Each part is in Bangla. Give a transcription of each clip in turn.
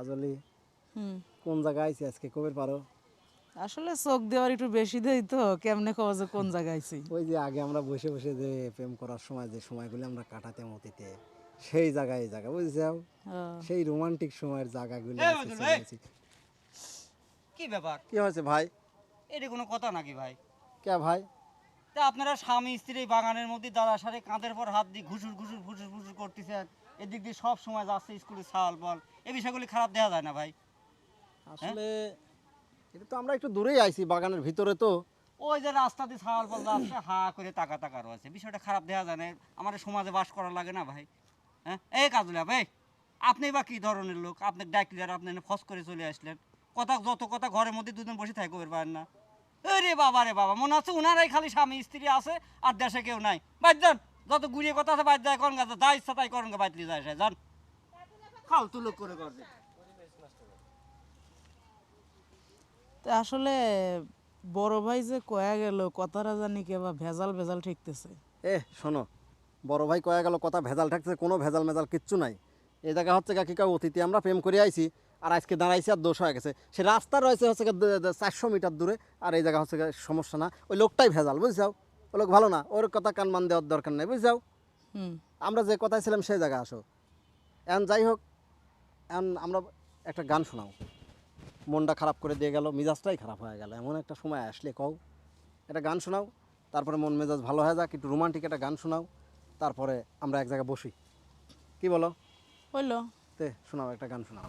কাজলি হুম। কোন জায়গায় আইছি আজকে কবে পারো আসলে চোখ দেওয়ার একটু বেশি দেই তো কেমনে কওয়া যে কোন জায়গায় আইছি? ওই যে আগে আমরা বসে বসে যে প্রেম করার সময় যে সময়গুলো আমরা কাটাতে মতিতে সেই জায়গায় এই জায়গা বুঝছাও। সেই রোমান্টিক সময়ের জায়গাগুলো। এসেছি। কি ব্যাপার? কি হয়েছে ভাই? এটা কোনো কথা নাকি ভাই? কে ভাই? তা আপনারা স্বামী স্ত্রী বাগানের মধ্যে দাদা সারে কাঁধের পর হাত দিয়ে ঘুষুর ঘুষুর ফুসুর ফুসুর করতেছেন। এদিক দিয়ে সব সময় যাচ্ছে স্কুলে ছাল বল। এই বিষয়গুলি খারাপ দেওয়া যায় না ভাই। আসলে এটা তো আমরা একটু দূরেই আইছি বাগানের ভিতরে তো। ওই যে রাস্তা দিয়ে ছাল বল যাচ্ছে হা করে টাকা টাকা রয়েছে। বিষয়টা খারাপ দেওয়া যায় না আমাদের সমাজে বাস করা লাগে না ভাই। হ্যাঁ? এই কাজুলা ভাই আপনি বা কি ধরনের লোক? আপনি ডাকলিয়ার আপনি ফস করে চলে আসলেন। কথা যত কথা ঘরের মধ্যে দুদিন বসে থাকবে পারেন না। রে বাবা রে বাবা মনে হচ্ছে উনারাই খালি স্বামী স্ত্রী আছে আর দেশে কেউ নাই। বাইর যান যত গুড়িয়ে কথা আছে বাইর যায় করেন গাছ যা ইচ্ছা তাই করেন বাইরে যায় সে যান ফালতু লোক করে করছে তা আসলে বড় ভাই যে কয়া গেল কথাটা জানি কে বা ভেজাল ভেজাল ঠিকতেছে। এ শোনো বড় ভাই কয়ে গেল কথা ভেজাল থাকছে কোনো ভেজাল মেজাল কিচ্ছু নাই। এই জায়গা হচ্ছে কাকি কাউ অতিথি আমরা প্রেম করে আইছি আর আজকে দাঁড়াইছি আর দোষ হয়ে গেছে। সে রাস্তা রয়েছে হচ্ছে চারশো মিটার দূরে আর এই জায়গা হচ্ছে গিয়ে সমস্যা না ওই লোকটাই ভেজাল বুঝছাও? ওই লোক ভালো না ওর কথা কান মান দেওয়ার দরকার নেই বুঝছাও? হুম। আমরা যে কথায় ছিলাম সেই জায়গায় আসো। এখন যাই হোক এখন আমরা একটা গান শোনাও মনটা খারাপ করে দিয়ে গেল মিজাজটাই খারাপ হয়ে গেল। এমন একটা সময় আসলে কও। একটা গান শোনাও তারপরে মন মেজাজ ভালো হয়ে যাক একটু রোমান্টিক একটা গান শোনাও তারপরে আমরা এক জায়গায় বসি। কি বলো? হইল তে শোনাও একটা গান শোনাও।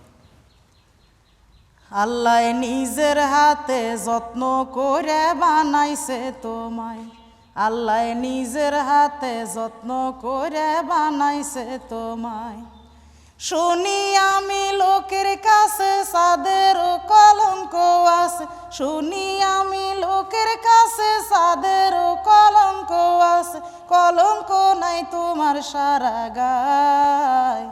আল্লাহ নিজের হাতে যত্ন করে বানাইছে তোমায়। আল্লাহ নিজের হাতে যত্ন করে বানাইছে তোমায়। শুনি আমি লোকের কাছে সাদের কলঙ্ক আছে। শুনি আমি লোকের কাছে সাদের কলঙ্ক আছে। কলঙ্ক নাই তোমার সারা গায়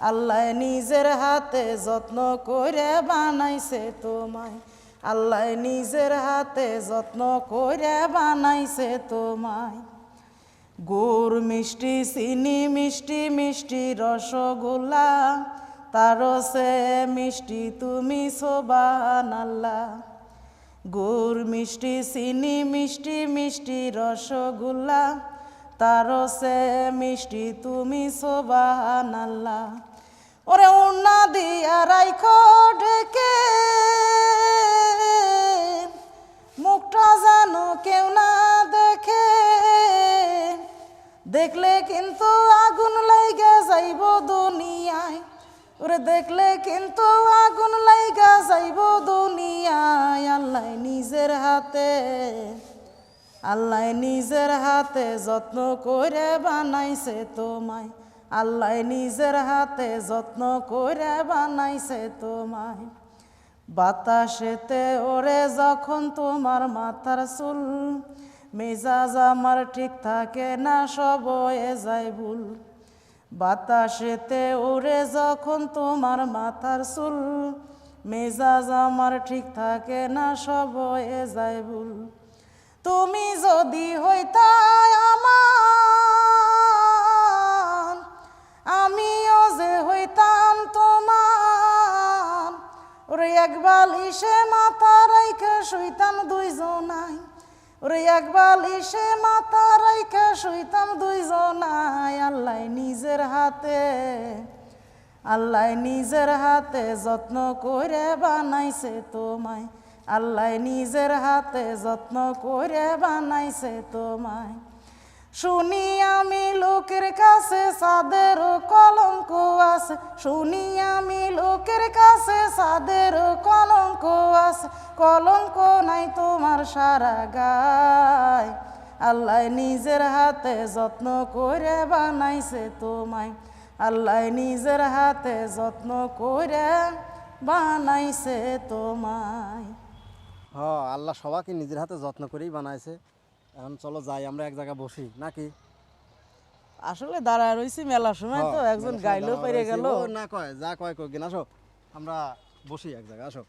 আল্লাহ নিজের হাতে যত্ন করে বানাইছে তোমায়। আল্লাহ নিজের হাতে যত্ন করে বানাইছে তোমায়। গুড় মিষ্টি, চিনি মিষ্টি মিষ্টি রসগোল্লা, তার সে মিষ্টি তুমি সোবান আল্লাহ গুড় মিষ্টি, চিনি মিষ্টি মিষ্টি রসগোল্লা, তার সে মিষ্টি তুমি সোবান আল্লাহ দেখলে কিন্তু আগুন লাইগা যাইব দুনিয়ায়। ওরে দেখলে কিন্তু আগুন লাইগা যাইব দুনিয়ায়। আল্লাহ নিজের হাতে, আল্লাহ নিজের হাতে যত্ন করে বানাইছে তোমায়। আল্লাহ নিজের হাতে যত্ন করে বানাইছে তোমায়। বাতাসেতে ওরে যখন তোমার মাথার চুল মেজাজ আমার ঠিক থাকে না সব হয়ে যায় ভুল। বাতাসেতে ওরে যখন তোমার মাথার চুল, মেজাজ আমার ঠিক থাকে না সব হয়ে যায় ভুল। তুমি যদি হইতাই আমার, আমিও যে হইতাম তোমার। ওরে এক বালিশে মাথা রাইখে শুইতাম দুইজনাই। ওরে এক বালিশে মাথা রাইখে শুইতাম দুইজনায় আল্লাহ নিজের হাতে, আল্লাহ নিজের হাতে যত্ন করে বানাইছে তোমায়, আল্লাহ নিজের হাতে যত্ন করে বানাইছে তোমায়। শুনি আমি লোকের কাছে সাদের কলঙ্ক আছে। শুনি আমি লোকের কাছে সাদের কলঙ্ক আছে। কলঙ্ক নাই তোমার সারা গায়। আল্লাহ নিজের হাতে যত্ন করে বানাইছে তোমায়। আল্লাহ নিজের হাতে যত্ন করে বানাইছে তোমায়। হ, আল্লাহ সবাইকে নিজের হাতে যত্ন করেই বানাইছে। এখন চলো যাই আমরা এক জায়গায় বসি নাকি? আসলে দাঁড়ায় রইছি মেলা সময় তো হ্যাঁ, একজন গাইলো পেরে গেল। না কয় যা কয় কয় কিনা আসো আমরা বসি এক জায়গায় আসো।